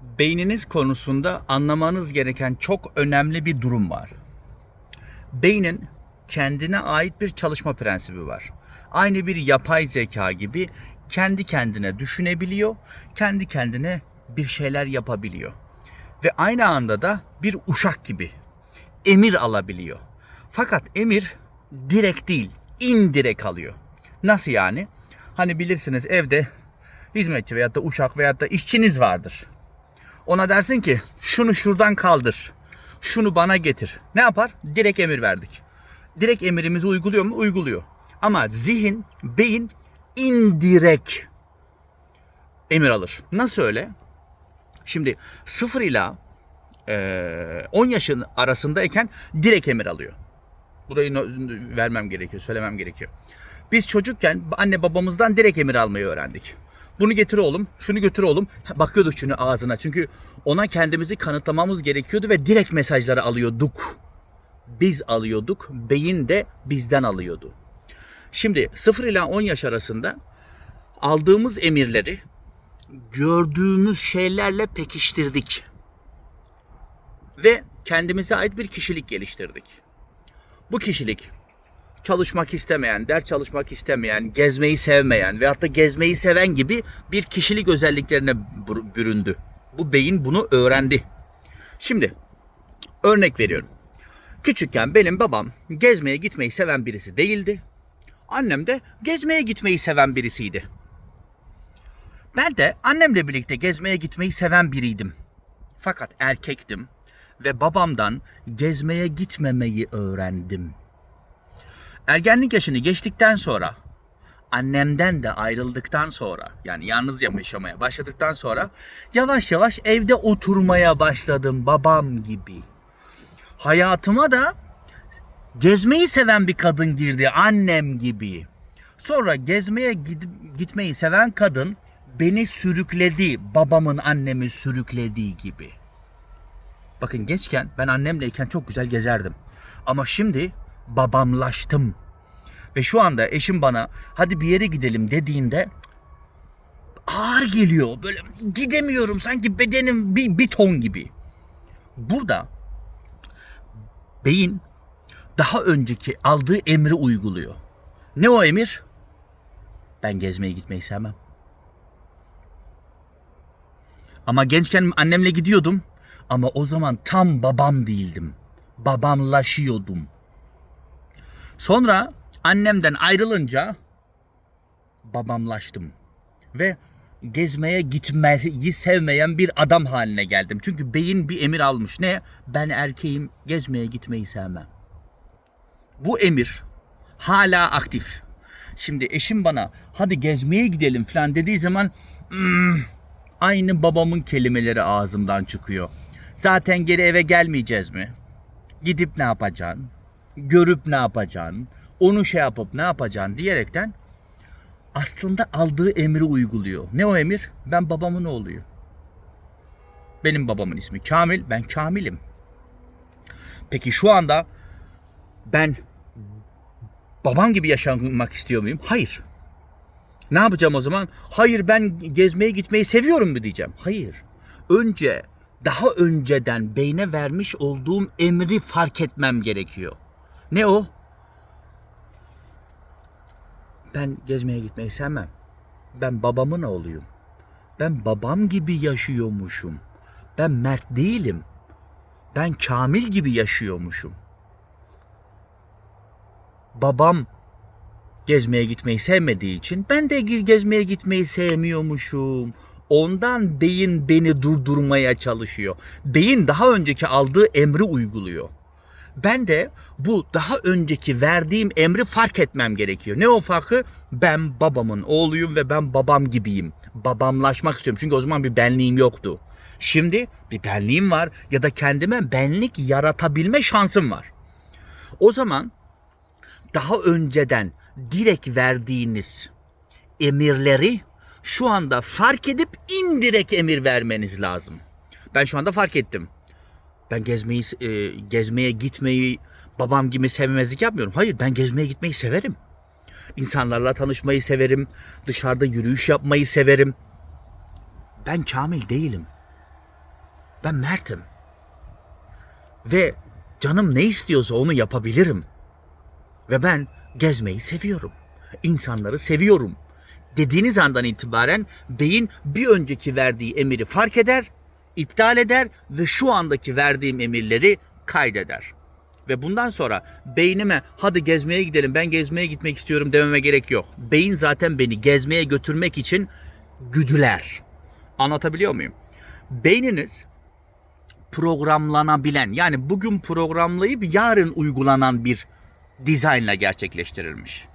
Beyniniz konusunda anlamanız gereken çok önemli bir durum var. Beynin kendine ait bir çalışma prensibi var. Aynı bir yapay zeka gibi kendi kendine düşünebiliyor, kendi kendine bir şeyler yapabiliyor. Ve aynı anda da bir uşak gibi emir alabiliyor. Fakat emir direkt değil, indirekt alıyor. Nasıl yani? Hani bilirsiniz evde hizmetçi veyahut da uşak veyahut da işçiniz vardır. Ona dersin ki şunu şuradan kaldır. Şunu bana getir. Ne yapar? Direkt emir verdik. Direkt emirimizi uyguluyor mu? Uyguluyor. Ama zihin, beyin indirekt emir alır. Nasıl öyle? Şimdi 0 ila eee, 10 yaşın arasındayken direkt emir alıyor. Burayı vermem gerekiyor, söylemem gerekiyor. Biz çocukken anne babamızdan direkt emir almayı öğrendik. Bunu getir oğlum, şunu götür oğlum. Bakıyorduk şunu ağzına. Çünkü ona kendimizi kanıtlamamız gerekiyordu ve direkt mesajları alıyorduk. Biz alıyorduk, beyin de bizden alıyordu. Şimdi 0 ila 10 yaş arasında aldığımız emirleri gördüğümüz şeylerle pekiştirdik. Ve kendimize ait bir kişilik geliştirdik. Bu kişilik çalışmak istemeyen, ders çalışmak istemeyen, gezmeyi sevmeyen ve hatta gezmeyi seven gibi bir kişilik özelliklerine bür- büründü. Bu beyin bunu öğrendi. Şimdi örnek veriyorum. Küçükken benim babam gezmeye gitmeyi seven birisi değildi. Annem de gezmeye gitmeyi seven birisiydi. Ben de annemle birlikte gezmeye gitmeyi seven biriydim. Fakat erkektim ve babamdan gezmeye gitmemeyi öğrendim. Ergenlik yaşını geçtikten sonra annemden de ayrıldıktan sonra yani yalnız yaşamaya başladıktan sonra yavaş yavaş evde oturmaya başladım babam gibi. Hayatıma da gezmeyi seven bir kadın girdi annem gibi. Sonra gezmeye gid- gitmeyi seven kadın beni sürükledi babamın annemi sürüklediği gibi. Bakın gençken ben annemleyken çok güzel gezerdim. Ama şimdi babamlaştım. Ve şu anda eşim bana hadi bir yere gidelim dediğinde cık, ağır geliyor. Böyle gidemiyorum sanki bedenim bir, bir ton gibi. Burada beyin daha önceki aldığı emri uyguluyor. Ne o emir? Ben gezmeye gitmeyi sevmem. Ama gençken annemle gidiyordum. Ama o zaman tam babam değildim. Babamlaşıyordum. Sonra annemden ayrılınca babamlaştım. Ve gezmeye gitmeyi sevmeyen bir adam haline geldim. Çünkü beyin bir emir almış. Ne? Ben erkeğim gezmeye gitmeyi sevmem. Bu emir hala aktif. Şimdi eşim bana hadi gezmeye gidelim falan dediği zaman "Hmm, aynı babamın kelimeleri ağzımdan çıkıyor. Zaten geri eve gelmeyeceğiz mi? Gidip ne yapacaksın? Görüp ne yapacaksın? Onu şey yapıp ne yapacaksın diyerekten aslında aldığı emri uyguluyor. Ne o emir? Ben babamın oğluyum. Benim babamın ismi Kamil, ben Kamil'im. Peki şu anda ben babam gibi yaşamak istiyor muyum? Hayır. Ne yapacağım o zaman? Hayır ben gezmeye gitmeyi seviyorum mu diyeceğim. Hayır. Önce daha önceden beyne vermiş olduğum emri fark etmem gerekiyor. Ne o? Ben gezmeye gitmeyi sevmem. Ben babamın oğluyum. Ben babam gibi yaşıyormuşum. Ben Mert değilim. Ben Kamil gibi yaşıyormuşum. Babam gezmeye gitmeyi sevmediği için ben de ge- gezmeye gitmeyi sevmiyormuşum. Ondan beyin beni durdurmaya çalışıyor. Beyin daha önceki aldığı emri uyguluyor. Ben de bu daha önceki verdiğim emri fark etmem gerekiyor. Ne o farkı? Ben babamın oğluyum ve ben babam gibiyim. Babamlaşmak istiyorum. Çünkü o zaman bir benliğim yoktu. Şimdi bir benliğim var ya da kendime benlik yaratabilme şansım var. O zaman daha önceden direkt verdiğiniz emirleri şu anda fark edip indirekt emir vermeniz lazım. Ben şu anda fark ettim. Ben gezmeyi e, gezmeye gitmeyi babam gibi sevmezlik yapmıyorum. Hayır ben gezmeye gitmeyi severim. İnsanlarla tanışmayı severim. Dışarıda yürüyüş yapmayı severim. Ben Kamil değilim. Ben mertim. Ve canım ne istiyorsa onu yapabilirim. Ve ben gezmeyi seviyorum. İnsanları seviyorum. Dediğiniz andan itibaren beyin bir önceki verdiği emiri fark eder, iptal eder ve şu andaki verdiğim emirleri kaydeder. Ve bundan sonra beynime hadi gezmeye gidelim ben gezmeye gitmek istiyorum dememe gerek yok. Beyin zaten beni gezmeye götürmek için güdüler. Anlatabiliyor muyum? Beyniniz programlanabilen yani bugün programlayıp yarın uygulanan bir dizaynla gerçekleştirilmiş.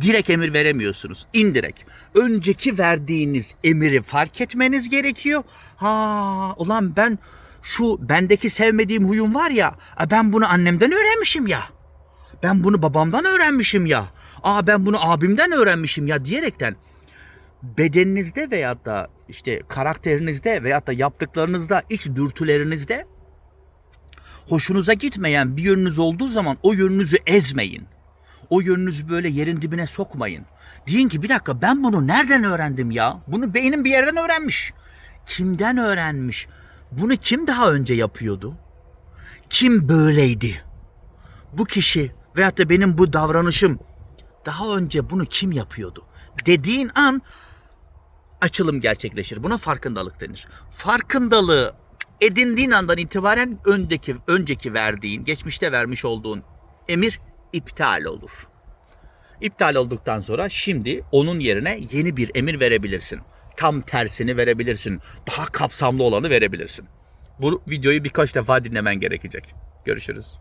Direkt emir veremiyorsunuz. indirekt. Önceki verdiğiniz emiri fark etmeniz gerekiyor. Ha ulan ben şu bendeki sevmediğim huyum var ya. Ben bunu annemden öğrenmişim ya. Ben bunu babamdan öğrenmişim ya. Aa ben bunu abimden öğrenmişim ya diyerekten bedeninizde veyahut da işte karakterinizde veyahut da yaptıklarınızda, iç dürtülerinizde hoşunuza gitmeyen bir yönünüz olduğu zaman o yönünüzü ezmeyin. O yönünüzü böyle yerin dibine sokmayın. Deyin ki bir dakika ben bunu nereden öğrendim ya? Bunu beynim bir yerden öğrenmiş. Kimden öğrenmiş? Bunu kim daha önce yapıyordu? Kim böyleydi? Bu kişi veyahut da benim bu davranışım daha önce bunu kim yapıyordu? Dediğin an açılım gerçekleşir. Buna farkındalık denir. Farkındalığı edindiğin andan itibaren öndeki önceki verdiğin, geçmişte vermiş olduğun emir iptal olur. İptal olduktan sonra şimdi onun yerine yeni bir emir verebilirsin. Tam tersini verebilirsin. Daha kapsamlı olanı verebilirsin. Bu videoyu birkaç defa dinlemen gerekecek. Görüşürüz.